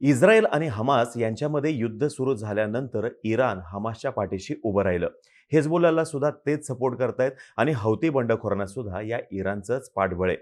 Israel आणि Hamas यांच्यामध्ये युद्ध सुरू झाल्यानंतर इराण हमासच्या पाठीशी उभं राहिलं. हेजबुल्लाला सुद्धा तेच सपोर्ट करतायत आणि हौती बंडखोरांना सुद्धा या इराणचंच पाठबळ आहे.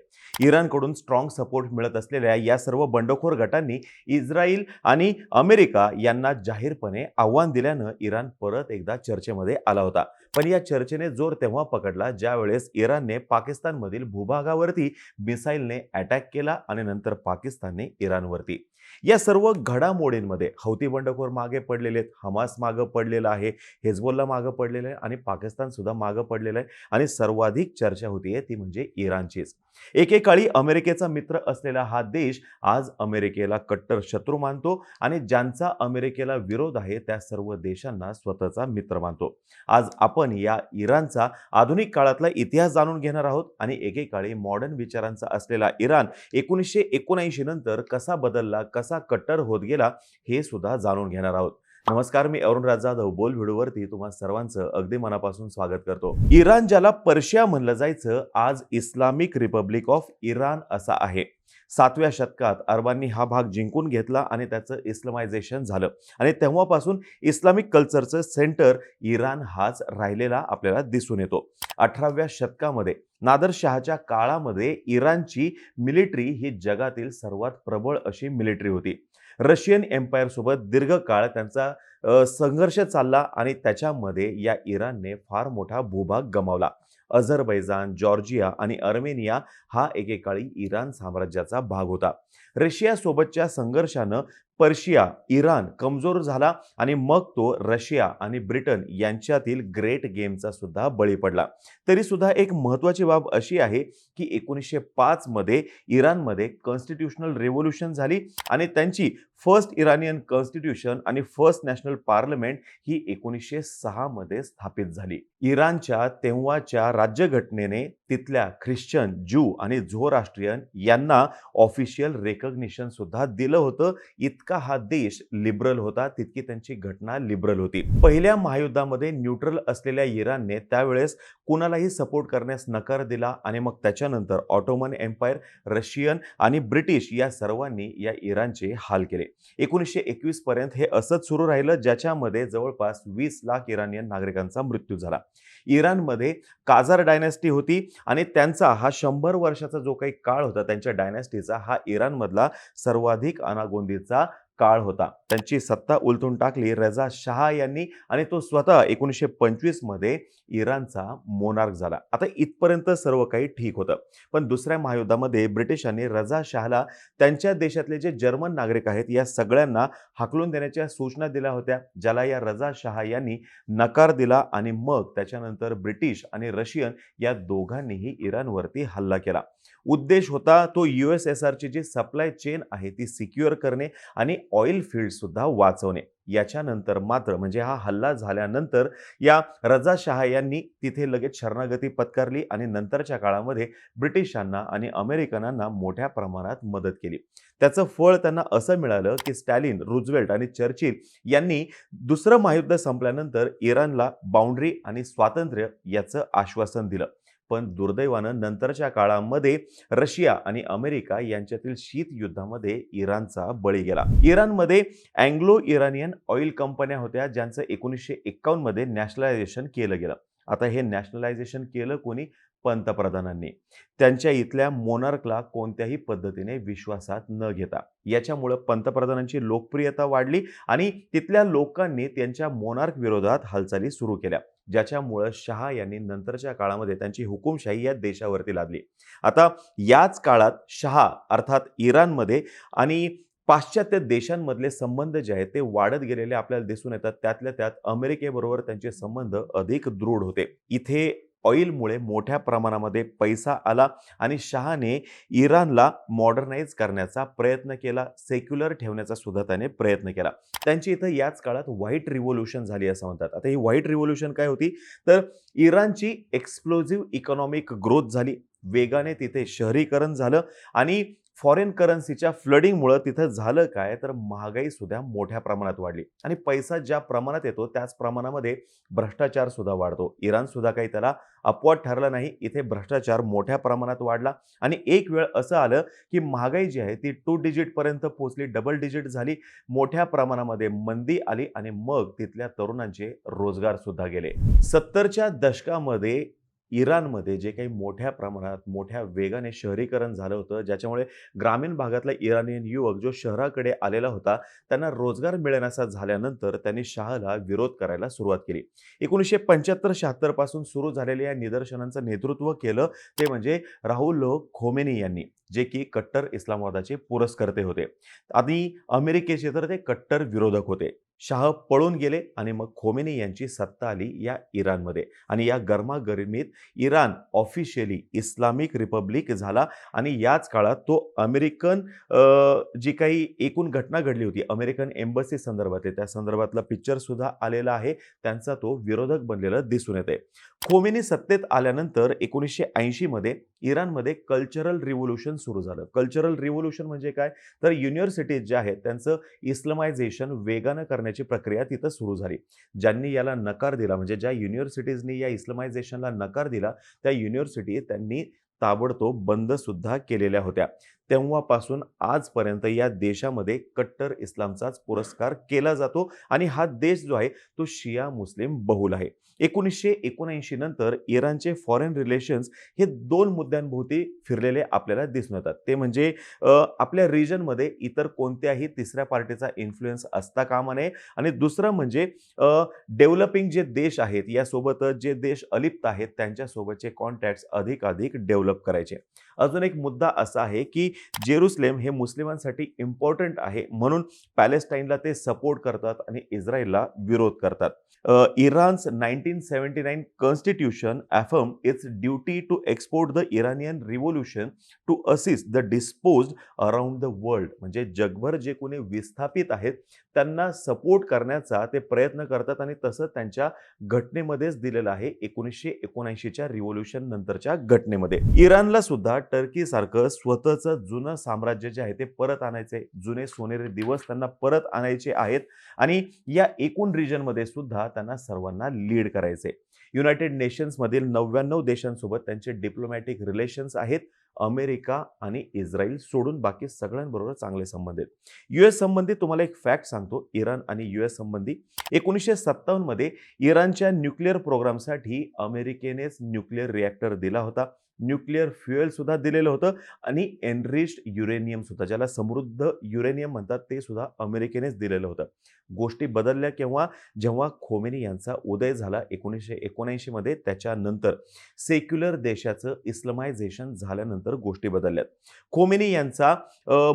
इराणकडून स्ट्रॉंग सपोर्ट मिळत असलेल्या या सर्व बंडखोर गटांनी इस्रायल आणि अमेरिका यांना जाहीरपणे आव्हान दिल्यानं इराण परत एकदा चर्चेमध्ये आला होता. पण या चर्चेने जोर तेव्हा पकडला ज्यावेळेस इराणने पाकिस्तानमधील भूभागावरती मिसाईलने अटॅक केला आणि नंतर पाकिस्तानने इराणवरती. या सर्व घडामोडींमध्ये हौती बंडखोर मागे पडलेले आहेत हमास मागं पडलेला आहे हेजबोल्ला मागं पडलेलं आहे आणि पाकिस्तान सुद्धा मागं पडलेलं आहे आणि सर्वाधिक चर्चा होतीये ती म्हणजे इराणचीच. एकेकाळी अमेरिकेचा मित्र असलेला हा देश आज अमेरिकेला कट्टर शत्रू मानतो आणि ज्यांचा अमेरिकेला विरोध आहे त्या सर्व देशांना स्वतःचा मित्र मानतो. आज आपण या इराणचा आधुनिक काळातला इतिहास जाणून घेणार आहोत आणि एकेकाळी मॉडर्न विचारांचा असलेला इराण एकोणीसशे एकोणऐंशी नंतर कसा बदलला कसा कट्टर होत गेला हे सुद्धा जाणून घेणार आहोत. नमस्कार मी अरुण राज जाधव बोल व्हिडिओवरती तुम्हा सर्वांचं अगदी मनापासून स्वागत करतो. इराण ज्याला पर्शिया म्हणलं जायचं आज इस्लामिक रिपब्लिक ऑफ इराण असा आहे. सातव्या शतकात अरबांनी हा भाग जिंकून घेतला आणि त्याचं इस्लामायझेशन झालं. आणि तेव्हापासून इस्लामिक कल्चरचं सेंटर इराण हाच राहिलेला आपल्याला दिसून येतो. अठराव्या शतकामध्ये नादर शहाच्या काळामध्ये इराणची मिलिटरी ही जगातील सर्वात प्रबळ अशी मिलिटरी होती. रशियन एम्पायरसोबत दीर्घकाळ त्यांचा संघर्ष चालला आणि त्याच्यामध्ये या इराणने फार मोठा भूभाग गमावला. अझरबैजान जॉर्जिया आणि अर्मेनिया हा एकेकाळी इराण साम्राज्याचा भाग होता. रशियासोबतच्या संघर्षानं पर्शिया इराण कमजोर झाला आणि मग तो रशिया आणि ब्रिटन यांच्यातील ग्रेट गेमचा सुद्धा बळी पडला. तरी सुद्धा एक महत्त्वाची बाब अशी आहे की एकोणीसशे पाचमध्ये इराणमध्ये कॉन्स्टिट्युशनल रेव्होल्युशन झाली आणि त्यांची फर्स्ट इराणियन कॉन्स्टिट्यूशन आणि फर्स्ट नॅशनल पार्लमेंट ही एकोणीसशे सहामध्ये स्थापित झाली. इराणच्या तेव्हाच्या राज्यघटनेने तिथल्या ख्रिश्चन ज्यू आणि झोराष्ट्रियन यांना ऑफिशियल रेकग्निशन सुद्धा दिलं होतं. इतका हा देश लिबरल होता तितकी त्यांची घटना लिबरल होती. पहिल्या महायुद्धामध्ये न्यूट्रल असलेल्या इराणने त्यावेळेस कुणालाही सपोर्ट करण्यास नकार दिला आणि मग त्याच्यानंतर ऑटोमन एम्पायर रशियन आणि ब्रिटिश या सर्वांनी या इराणचे हाल केले. एकोणीसशे एकवीस पर्यंत हे असंच सुरू राहिलं ज्याच्यामध्ये जवळपास वीस लाख इराणियन नागरिकांचा मृत्यू झाला. इराणमध्ये काजार डायनॅस्टी होती आणि त्यांचा हा शंभर वर्षाचा जो काही काळ होता त्यांच्या डायनॅस्टीचा हा इराणमधला सर्वाधिक अनागोंदीचा काळ होता. त्यांची सत्ता उलथून टाकली रजा शहा यांनी आणि तो स्वतः एकोणीसशे पंचवीसमध्ये इराणचा मोनार्क झाला. आता इथपर्यंत सर्व काही ठीक होतं. पण दुसऱ्या महायुद्धामध्ये ब्रिटिशांनी रजा शहाला त्यांच्या देशातले जे जर्मन नागरिक आहेत या सगळ्यांना हाकलून देण्याच्या सूचना दिल्या होत्या ज्याला या रजा शहा यांनी नकार दिला आणि मग त्याच्यानंतर ब्रिटिश आणि रशियन या दोघांनीही इराणवरती हल्ला केला. उद्देश होता तो यू एस एस आरची जी सप्लाय चेन आहे ती सिक्युअर करणे आणि ऑइल फील्डसुद्धा वाचवणे. याच्यानंतर मात्र म्हणजे हा हल्ला झाल्यानंतर या रजा शहा यांनी तिथे लगेच शरणागती पत्करली आणि नंतरच्या काळामध्ये ब्रिटिशांना आणि अमेरिकनांना मोठ्या प्रमाणात मदत केली. त्याचं फळ त्यांना असं मिळालं की स्टॅलिन रुझवेल्ट आणि चर्चिल यांनी दुसरं महायुद्ध संपल्यानंतर इराणला बाउंड्री आणि स्वातंत्र्य याचं आश्वासन दिलं. पण दुर्दैवानं नंतरच्या काळामध्ये रशिया आणि अमेरिका यांच्यातील शीत युद्धामध्ये इराणचा बळी गेला. इराणमध्ये अँग्लो इराणियन ऑइल कंपन्या होत्या ज्यांचं एकोणीसशे एक्कावन्नमध्ये नॅशनलायझेशन केलं गेलं. आता हे नॅशनलायझेशन केलं कोणी? पंतप्रधानांनी. त्यांच्या इथल्या मोनार्कला कोणत्याही पद्धतीने विश्वासात न घेता. याच्यामुळं पंतप्रधानांची लोकप्रियता वाढली आणि तिथल्या लोकांनी त्यांच्या मोनार्क विरोधात हालचाली सुरू केल्या. ज्याच्यामुळं शहा यांनी नंतरच्या काळामध्ये त्यांची हुकुमशाही या देशावरती लादली. आता याच काळात शहा अर्थात इराणमध्ये आणि पाश्चात्य देशांमधले संबंध जे आहेत ते वाढत गेलेले आपल्याला दिसून येतात. त्यातल्या त्यात अमेरिकेबरोबर त्यांचे संबंध अधिक दृढ होते. इथे ऑइलमुळे मोठ्या प्रमाणामध्ये पैसा आला आणि शहाने इराणला मॉडर्नाइज करण्याचा प्रयत्न केला सेक्युलर ठेवण्याचा सुद्धा त्याने प्रयत्न केला. त्यांची इथं याच काळात व्हाईट रिव्होल्युशन झाली असं म्हणतात. आता ही व्हाईट रिव्होल्युशन काय होती? तर इराणची एक्सप्लोजिव्ह इकॉनॉमिक ग्रोथ झाली. वेगाने तिथे शहरीकरण झालं आणि फॉरेन करन्सीच्या फ्लडिंगमुळं तिथं झालं काय? तर महागाई सुद्धा मोठ्या प्रमाणात वाढली. आणि पैसा ज्या प्रमाणात येतो त्याच प्रमाणामध्ये भ्रष्टाचार सुद्धा वाढतो. इराण सुद्धा काही त्याला अपवाद ठरला नाही. इथे भ्रष्टाचार मोठ्या प्रमाणात वाढला. आणि एक वेळ असं आलं की महागाई जी आहे ती टू डिजिटपर्यंत पोहोचली डबल डिजिट झाली मोठ्या प्रमाणामध्ये मंदी आली आणि मग तिथल्या तरुणांचे रोजगार सुद्धा गेले. सत्तरच्या दशकामध्ये इराणमध्ये जे काही मोठ्या प्रमाणात मोठ्या वेगाने शहरीकरण झालं होतं ज्याच्यामुळे ग्रामीण भागातला इराणियन युवक जो शहराकडे आलेला होता त्यांना रोजगार मिळण्याचा झाल्यानंतर त्यांनी शहाला विरोध करायला सुरुवात केली. एकोणीसशे पंच्याहत्तर शहात्तरपासून सुरू झालेल्या या निदर्शनांचं नेतृत्व केलं ते म्हणजे राहुल खोमेनी यांनी जे की कट्टर इस्लामवादाचे पुरस्कर्ते होते. आणि अमेरिकेचे तर ते कट्टर विरोधक होते. शाह पळून गेले आणि मग खोमेनी यांची सत्ता आली या इराणमध्ये. आणि या गरमागरमीत इराण ऑफिशियली इस्लामिक रिपब्लिक झाला आणि याच काळात तो अमेरिकन जी काही एकूण घटना घडली होती अमेरिकन एम्बसी संदर्भात त्या संदर्भातला पिक्चर सुद्धा आलेला आहे. त्यांचा तो विरोधक बनलेला दिसून येते खोमेनी सत्तेत आल्यानंतर एकोणीसशे ऐंशीमध्ये इराणमध्ये कल्चरल रिव्होल्युशन सुरू झालं. कल्चरल रिव्होल्युशन म्हणजे काय? तर युनिव्हर्सिटीज ज्या आहेत त्यांचं इस्लामायझेशन वेगानं करण्याची प्रक्रिया तिथं सुरू झाली. ज्यांनी याला नकार दिला म्हणजे ज्या युनिव्हर्सिटीजनी या इस्लामायझेशनला नकार दिला त्या युनिव्हर्सिटी त्यांनी ताबडतोब बंद सुद्धा केलेल्या होत्या. तेव्हापासून आजपर्यंत या देशामध्ये कट्टर इस्लामचाच पुरस्कार केला जातो आणि हा देश जो आहे तो शिया मुस्लिम बहुल आहे. एकोणीसशे एकोणऐंशी नंतर इराणचे फॉरेन रिलेशन्स हे दोन मुद्द्यांभोवती फिरलेले आपल्याला दिसून येतात. ते म्हणजे आपल्या रिजनमध्ये इतर कोणत्याही तिसऱ्या पार्टीचा इन्फ्लुएन्स असता कामा नये आणि दुसरं म्हणजे डेव्हलपिंग जे देश आहेत यासोबतच जे देश अलिप्त आहेत त्यांच्यासोबतचे कॉन्टॅक्ट्स अधिकाधिक डेव्हलप करायचे. अजून एक मुद्दा असा आहे की जेरुसलेम हे मुस्लिमांसाठी इम्पॉर्टंट आहे म्हणून पॅलेस्टाईनला ते सपोर्ट करतात आणि इस्रायलला विरोध करतात. Iran's nineteen seventy nine constitution affirm its duty to export the Iranian revolution to assist the dispose around the world म्हणजे जगभर जे कोणी विस्थापित आहेत त्यांना सपोर्ट करण्याचा ते प्रयत्न करतात आणि तसं त्यांच्या घटनेमध्येच दिलेलं आहे एकोणीसशे एकोणऐंशीच्या रिव्होल्युशन नंतरच्या घटनेमध्ये. इराणला सुद्धा टर्कीसारखं स्वतःचं जुनं साम्राज्य जे आहे ते परत आणायचे. जुने सोनेरी दिवस त्यांना परत आणायचे आहेत आणि या एकूण रिजनमध्ये सुद्धा त्यांना सर्वांना लीड करायचे. युनायटेड नेशन्समधील नव्याण्णव देशांसोबत त्यांचे डिप्लोमॅटिक रिलेशन्स आहेत. अमेरिका आणि इस्रायल सोडून बाकी सगळ्यांबरोबर चांगले संबंध आहेत. यू एस संबंधी तुम्हाला एक फॅक्ट सांगतो. इराण आणि यू एस संबंधी. एकोणीसशे सत्तावन्नमध्ये इराणच्या न्यूक्लिअर प्रोग्रामसाठी अमेरिकेनेच न्यूक्लिअर रिॲक्टर दिला होता. न्यूक्लिअर फ्युएलसुद्धा दिलेलं होतं आणि एनरिच्ड युरेनियमसुद्धा ज्याला समृद्ध युरेनियम म्हणतात ते सुद्धा अमेरिकेनेच दिलेलं होतं. गोष्टी बदलल्या केव्हा? जेव्हा खोमेनी यांचा उदय झाला एकोणीसशे एकोणऐंशीमध्ये त्याच्यानंतर सेक्युलर देशाचं इस्लामायझेशन झाल्यानंतर गोष्टी बदलल्यात. खोमेनी यांचा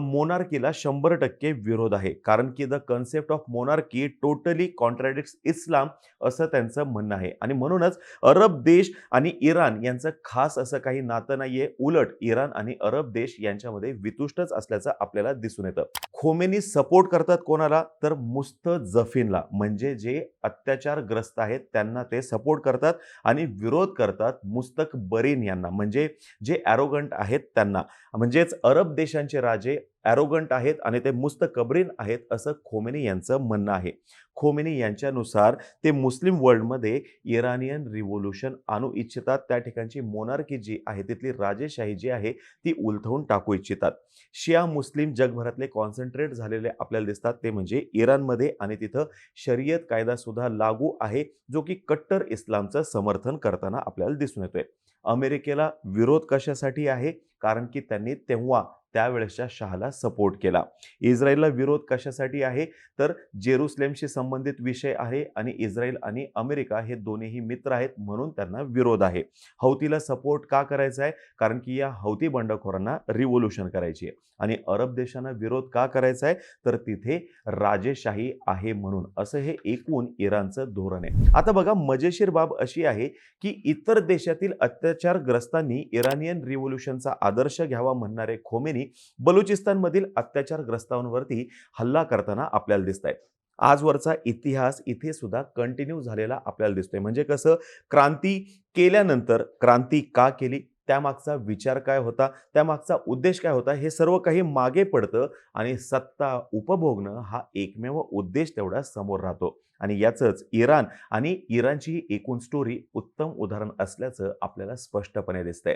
मोनार्कीला शंभर टक्के विरोध आहे. कारण की the concept of monarchy totally contradicts Islam असं त्यांचं म्हणणं आहे. आणि म्हणूनच अरब देश आणि इराण यांचं खास असं काही काही नातं नाहीये. उलट इराण आणि अरब देश यांच्यामध्ये वितुष्टच असल्याचं आपल्याला दिसून येतं. खोमेनी सपोर्ट करतात कोणाला? तर मुस्त जफीनला म्हणजे जे अत्याचारग्रस्त आहेत त्यांना ते सपोर्ट करतात आणि विरोध करतात मुस्तक बरीन यांना. म्हणजे जे ॲरोगंट आहेत त्यांना. म्हणजेच अरब देशांचे राजे ॲरोगंट आहेत आणि ते मुस्तकबरीन आहेत असं खोमेनी यांचं म्हणणं आहे. खोमेनी यांच्यानुसार ते मुस्लिम वर्ल्डमध्ये इरानियन रिव्होल्युशन आणू इच्छितात. त्या ठिकाणची मोनार्की जी आहे तिथली राजेशाही जी आहे ती उलथवून टाकू इच्छितात. शिया मुस्लिम जगभरातले कॉन्सन्ट्रेट झालेले आपल्याला दिसतात ते म्हणजे इराणमध्ये आणि तिथं शर्यत कायदासुद्धा लागू आहे जो की कट्टर इस्लामचं समर्थन करताना आपल्याला दिसून येतोय. अमेरिकेला विरोध कशासाठी आहे? कारण की त्यांनी तेव्हा त्यावेळेसच्या शहाला सपोर्ट केला. इस्रायलला विरोध कशासाठी आहे? तर जेरुसलेमशी संबंधित विषय आहे आणि इस्रायल आणि अमेरिका हे दोन्हीही मित्र आहेत म्हणून त्यांना विरोध आहे. हौतीला सपोर्ट का करायचा आहे? कारण की या हौती बंडखोरांना रिव्होल्युशन करायची आहे. आणि अरब देशांना विरोध का करायचा आहे? तर तिथे राजेशाही आहे म्हणून. असं हे एकूण इराणचं धोरण आहे. आता बघा मजेशीर बाब अशी आहे की इतर देशातील अत्याचारग्रस्तांनी इराणियन रिव्होल्युशनचा आदर्श घ्यावा म्हणणारे खोमेनी बलुचिस्तानमधील अत्याचारग्रस्तांवरती हल्ला करताना आपल्याला दिसत आहे आजवरचा इतिहास इथे सुद्धा कंटिन्यू झालेला आपल्याला दिसतोय. म्हणजे कसं? क्रांती केल्यानंतर क्रांती का केली? त्यामागचा विचार काय होता? त्यामागचा उद्देश काय होता? हे सर्व काही मागे पडतं आणि सत्ता उपभोगणं हा एकमेव उद्देश तेवढा समोर राहतो. आणि याचंच इराण आणि इराणची ही एकूण स्टोरी उत्तम उदाहरण असल्याचं आपल्याला स्पष्टपणे दिसतंय.